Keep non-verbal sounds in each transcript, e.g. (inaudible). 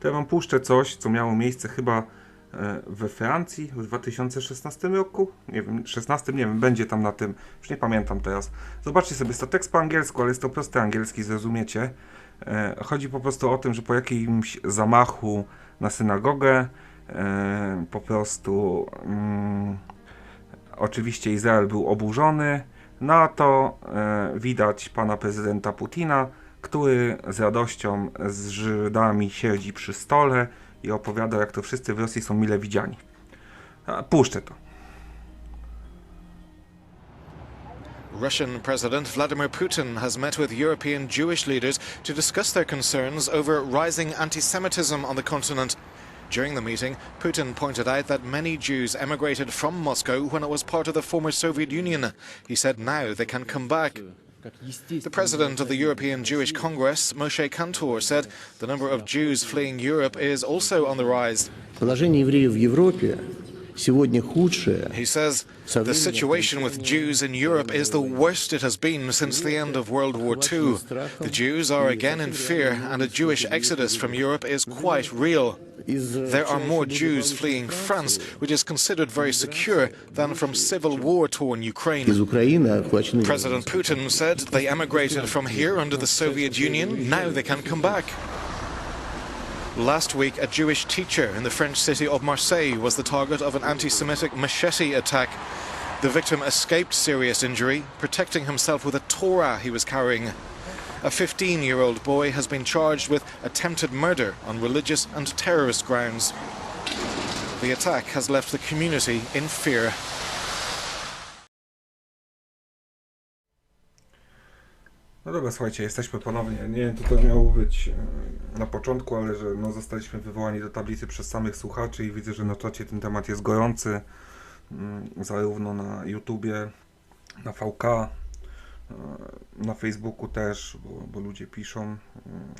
to ja wam puszczę coś, co miało miejsce chyba e, we Francji w 2016 roku. Nie wiem, 16, nie wiem, będzie tam na tym, już nie pamiętam teraz. Zobaczcie sobie, jest to tekst po angielsku, ale jest to prosty angielski, zrozumiecie. E, Chodzi po prostu o tym, że po jakimś zamachu na synagogę e, po prostu mm, oczywiście Izrael był oburzony. Na to widać pana prezydenta Putina, który z radością z Żydami siedzi przy stole i opowiada, jak to wszyscy w Rosji są mile widziani. Puszczę to. Russian President Vladimir Putin has met with European Jewish leaders to discuss their concerns over rising anti Semitism on the continent. During the meeting, Putin pointed out that many Jews emigrated from Moscow when it was part of the former Soviet Union. He said now they can come back. The president of the European Jewish Congress, Moshe Kantor, said the number of Jews fleeing Europe is also on the rise. Положение евреев в Европе сегодня худшее. He says the situation with Jews in Europe is the worst it has been since the end of World War II. The Jews are again in fear, and a Jewish exodus from Europe is quite real. There are more Jews fleeing France, which is considered very secure, than from civil war-torn Ukraine. President Putin said they emigrated from here under the Soviet Union, now they can come back. Last week, a Jewish teacher in the French city of Marseille was the target of an anti Semitic machete attack. The victim escaped serious injury, protecting himself with a Torah he was carrying. A 15 year old boy has been charged with attempted murder on religious and terrorist grounds. The attack has left the community in fear. No dobra, słuchajcie, jesteśmy ponownie. Nie wiem, to to miało być e, na początku, ale że no, zostaliśmy wywołani do tablicy przez samych słuchaczy i widzę, że na czacie ten temat jest gorący. mm, Zarówno na YouTubie, na VK, e, na Facebooku też, bo, bo ludzie piszą, mm,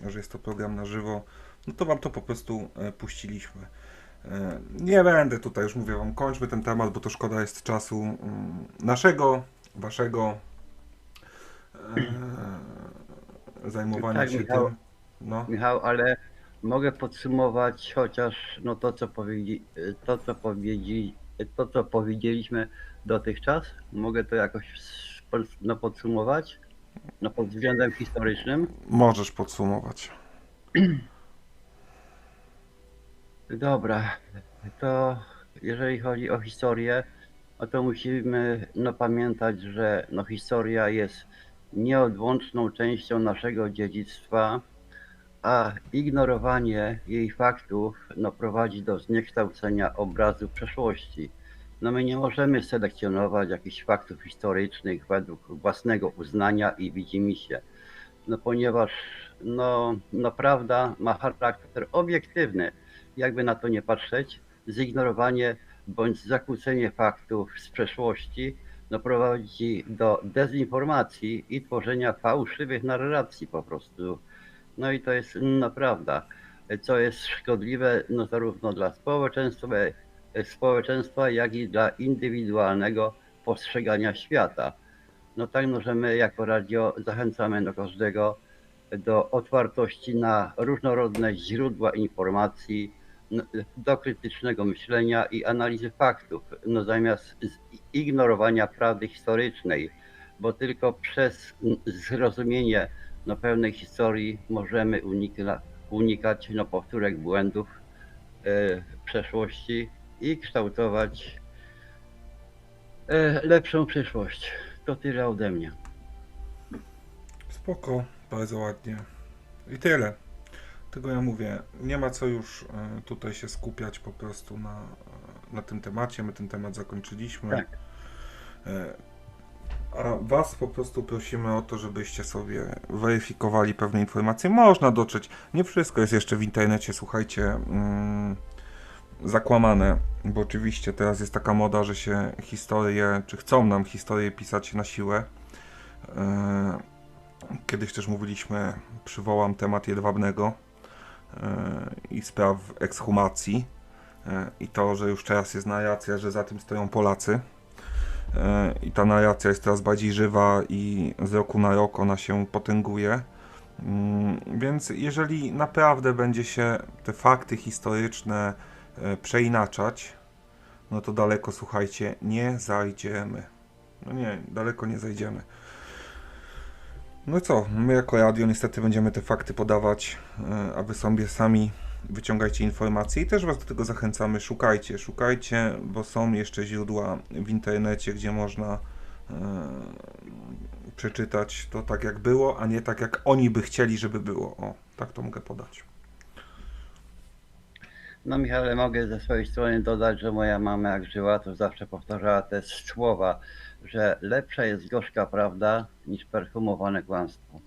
że jest to program na żywo. No to wam to po prostu e, puściliśmy. E, Nie będę tutaj, już mówię wam, kończmy ten temat, bo to szkoda jest czasu mm, naszego, waszego e, zajmowania Tak, się Michał. tym. No, Michał, ale mogę podsumować chociaż no to, co powiedzi, to, co powiedzi, to, co powiedzieliśmy dotychczas. Mogę to jakoś no, podsumować no, pod względem historycznym. możesz podsumować. (clears throat) Dobra, to jeżeli chodzi o historię, no to musimy no, pamiętać, że no, historia jest nieodłączną częścią naszego dziedzictwa, a ignorowanie jej faktów no, prowadzi do zniekształcenia obrazu przeszłości. No my nie możemy selekcjonować jakichś faktów historycznych według własnego uznania i widzimisię, no ponieważ no, no prawda ma charakter obiektywny, jakby na to nie patrzeć, zignorowanie bądź zakłócenie faktów z przeszłości no, prowadzi do dezinformacji i tworzenia fałszywych narracji po prostu. No i to jest prawda, co jest szkodliwe no, zarówno dla społeczeństwa, społeczeństwa, jak i dla indywidualnego postrzegania świata. No tak, no, że my jako radio zachęcamy do każdego do otwartości na różnorodne źródła informacji, do krytycznego myślenia i analizy faktów, no zamiast ignorowania prawdy historycznej, bo tylko przez zrozumienie no, pełnej historii możemy unika, unikać no, powtórek błędów e, przeszłości i kształtować e, lepszą przyszłość. To tyle ode mnie. Spoko, bardzo ładnie. I tyle. Tego ja mówię. Nie ma co już e, tutaj się skupiać po prostu na, e, na tym temacie. My ten temat zakończyliśmy. Tak. E, A Was po prostu prosimy o to, żebyście sobie weryfikowali pewne informacje. Można dotrzeć. Nie wszystko jest jeszcze w internecie, słuchajcie, mm, zakłamane, bo oczywiście teraz jest taka moda, że się historie, czy chcą nam historie pisać na siłę. Kiedyś też mówiliśmy, przywołam temat jedwabnego i spraw ekshumacji e, i to, że już teraz jest narracja, że za tym stoją Polacy. E, I ta narracja jest teraz bardziej żywa i z roku na rok ona się potęguje. Mm, Więc jeżeli naprawdę będzie się te fakty historyczne e, przeinaczać, no to daleko, słuchajcie, nie zajdziemy. No nie, daleko nie zajdziemy. No co, my jako radio niestety będziemy te fakty podawać, e, a wy sobie sami wyciągajcie informacje i też was do tego zachęcamy, szukajcie, szukajcie, bo są jeszcze źródła w internecie, gdzie można e, przeczytać to tak jak było, a nie tak jak oni by chcieli, żeby było. O, tak to mogę podać. No Michale, mogę ze swojej strony dodać, że moja mama jak żyła, to zawsze powtarzała te słowa, że lepsza jest gorzka prawda niż perfumowane kłamstwo.